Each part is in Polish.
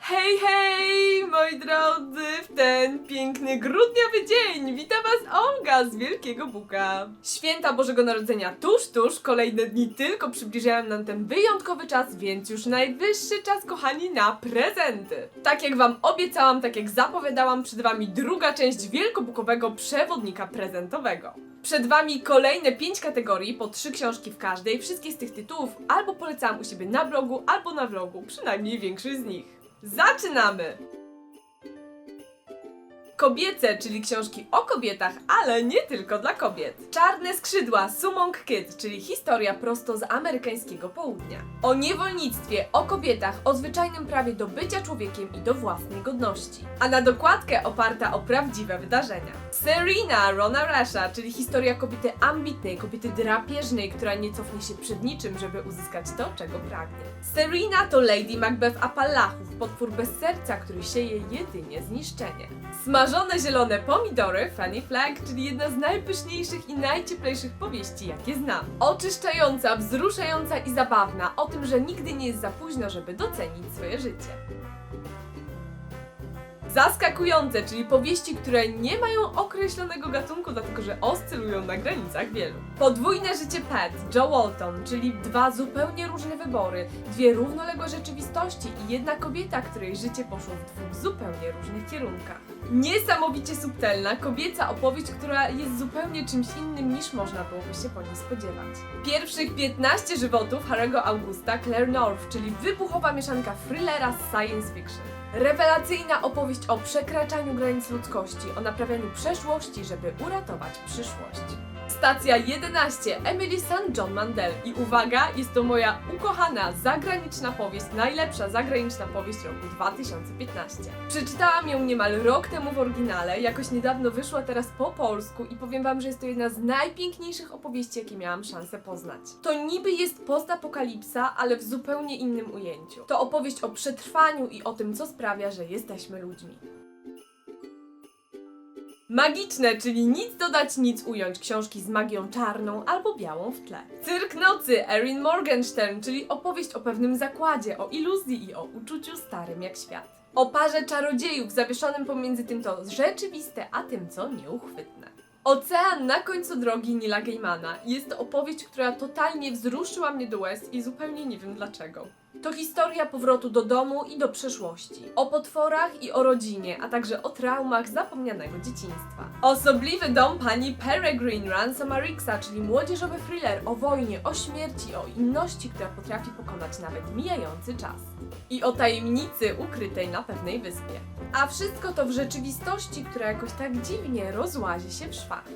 Hej, hej, moi drodzy, piękny grudniowy dzień wita was Olga z Wielkiego Buka. Święta Bożego Narodzenia tuż, tuż, kolejne dni tylko przybliżają nam ten wyjątkowy czas, więc już najwyższy czas, kochani, na prezenty. Tak jak wam obiecałam, tak jak zapowiadałam, przed wami druga część wielkobukowego przewodnika prezentowego. Przed wami kolejne pięć kategorii, po trzy książki w każdej. Wszystkie z tych tytułów albo polecałam u siebie na blogu, albo na vlogu, przynajmniej większość z nich. Zaczynamy! Kobiece, czyli książki o kobietach, ale nie tylko dla kobiet. Czarne skrzydła, Sumong Kid, czyli historia prosto z amerykańskiego południa. O niewolnictwie, o kobietach, o zwyczajnym prawie do bycia człowiekiem i do własnej godności. A na dokładkę oparta o prawdziwe wydarzenia. Serena Rona Rasha, czyli historia kobiety ambitnej, kobiety drapieżnej, która nie cofnie się przed niczym, żeby uzyskać to, czego pragnie. Serena to Lady Macbeth Appalachów, potwór bez serca, który sieje jedynie zniszczenie. Smażone zielone pomidory, Fanny Flag, czyli jedna z najpyszniejszych i najcieplejszych powieści, jakie znam. Oczyszczająca, wzruszająca i zabawna, o tym, że nigdy nie jest za późno, żeby docenić swoje życie. Zaskakujące, czyli powieści, które nie mają określonego gatunku, dlatego że oscylują na granicach wielu. Podwójne życie Pat, Joe Walton, czyli dwa zupełnie różne wybory, dwie równoległe rzeczywistości i jedna kobieta, której życie poszło w dwóch zupełnie różnych kierunkach. Niesamowicie subtelna, kobieca opowieść, która jest zupełnie czymś innym niż można byłoby się po niej spodziewać. Pierwszych 15 żywotów Harry'ego Augusta Claire North, czyli wybuchowa mieszanka thrillera z science fiction. Rewelacyjna opowieść o przekraczaniu granic ludzkości, o naprawianiu przeszłości, żeby uratować przyszłość. Stacja 11 Emily St. John Mandel i uwaga, jest to moja ukochana zagraniczna powieść, najlepsza zagraniczna powieść roku 2015. Przeczytałam ją niemal rok temu w oryginale, jakoś niedawno wyszła teraz po polsku i powiem wam, że jest to jedna z najpiękniejszych opowieści, jakie miałam szansę poznać. To niby jest postapokalipsa, ale w zupełnie innym ujęciu. To opowieść o przetrwaniu i o tym, co sprawia, że jesteśmy ludźmi. Magiczne, czyli nic dodać, nic ująć. Książki z magią czarną albo białą w tle. Cyrk nocy, Erin Morgenstern, czyli opowieść o pewnym zakładzie, o iluzji i o uczuciu starym jak świat. O parze czarodziejów zawieszonym pomiędzy tym, co rzeczywiste, a tym, co nieuchwytne. Ocean na końcu drogi Nila Gaimana. Jest to opowieść, która totalnie wzruszyła mnie do łez i zupełnie nie wiem dlaczego. To historia powrotu do domu i do przeszłości. O potworach i o rodzinie, a także o traumach zapomnianego dzieciństwa. Osobliwy dom pani Peregrine Ransoma Rixa, czyli młodzieżowy thriller o wojnie, o śmierci, o inności, która potrafi pokonać nawet mijający czas. I o tajemnicy ukrytej na pewnej wyspie. A wszystko to w rzeczywistości, która jakoś tak dziwnie rozłazi się w szwach.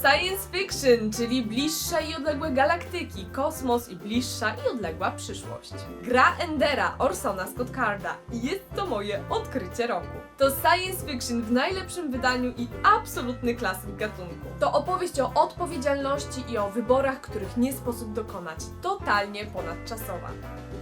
Science fiction, czyli bliższe i odległe galaktyki, kosmos i bliższa i odległa przyszłość. Gra Endera Orsona Scott Carda i jest to moje odkrycie roku. To science fiction w najlepszym wydaniu i absolutny klasyk gatunku. To opowieść o odpowiedzialności i o wyborach, których nie sposób dokonać. Totalnie ponadczasowa.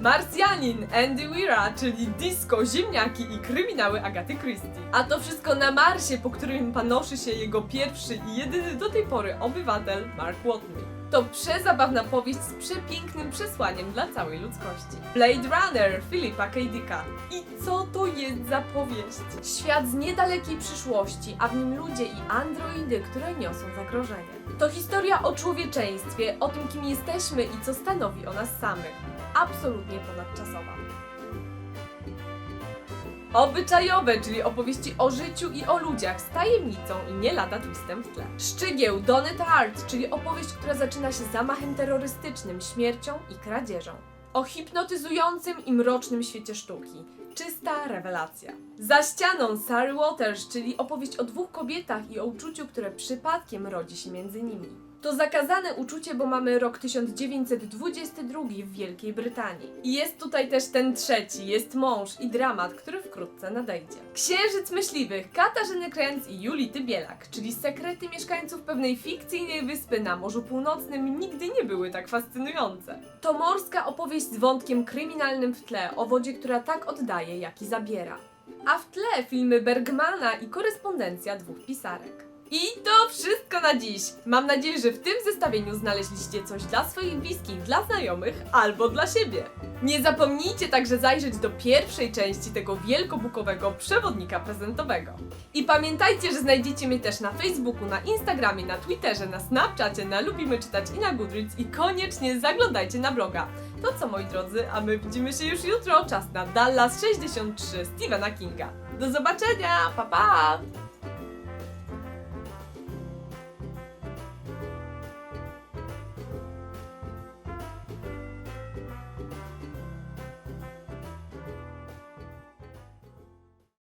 Marsjanin Andy Weira, czyli disco, ziemniaki i kryminały Agaty Christie. A to wszystko na Marsie, po którym panoszy się jego pierwszy i jedyny do tej pory obywatel Mark Watney. To przezabawna powieść z przepięknym przesłaniem dla całej ludzkości. Blade Runner Philipa K. Dicka. I co to jest za powieść? Świat z niedalekiej przyszłości, a w nim ludzie i androidy, które niosą zagrożenie. To historia o człowieczeństwie, o tym kim jesteśmy i co stanowi o nas samych. Absolutnie ponadczasowa. Obyczajowe, czyli opowieści o życiu i o ludziach z tajemnicą i nie lada twistem w tle. Szczygieł Donnet Art, czyli opowieść, która zaczyna się zamachem terrorystycznym, śmiercią i kradzieżą. O hipnotyzującym i mrocznym świecie sztuki. Czysta rewelacja. Za ścianą Sary Waters, czyli opowieść o dwóch kobietach i o uczuciu, które przypadkiem rodzi się między nimi. To zakazane uczucie, bo mamy rok 1922 w Wielkiej Brytanii. I jest tutaj też ten trzeci, jest mąż i dramat, który wkrótce nadejdzie. Księżyc myśliwych Katarzyny Kręc i Julity Bielak, czyli sekrety mieszkańców pewnej fikcyjnej wyspy na Morzu Północnym nigdy nie były tak fascynujące. To morska opowieść z wątkiem kryminalnym w tle, o wodzie, która tak oddaje, jak i zabiera. A w tle filmy Bergmana i korespondencja dwóch pisarek. I to wszystko na dziś. Mam nadzieję, że w tym zestawieniu znaleźliście coś dla swoich bliskich, dla znajomych albo dla siebie. Nie zapomnijcie także zajrzeć do pierwszej części tego wielkobukowego przewodnika prezentowego. I pamiętajcie, że znajdziecie mnie też na Facebooku, na Instagramie, na Twitterze, na Snapchacie, na Lubimy Czytać i na Goodreads i koniecznie zaglądajcie na bloga. To co moi drodzy, a my widzimy się już jutro. Czas na Dallas 63 Stephena Kinga. Do zobaczenia, pa pa!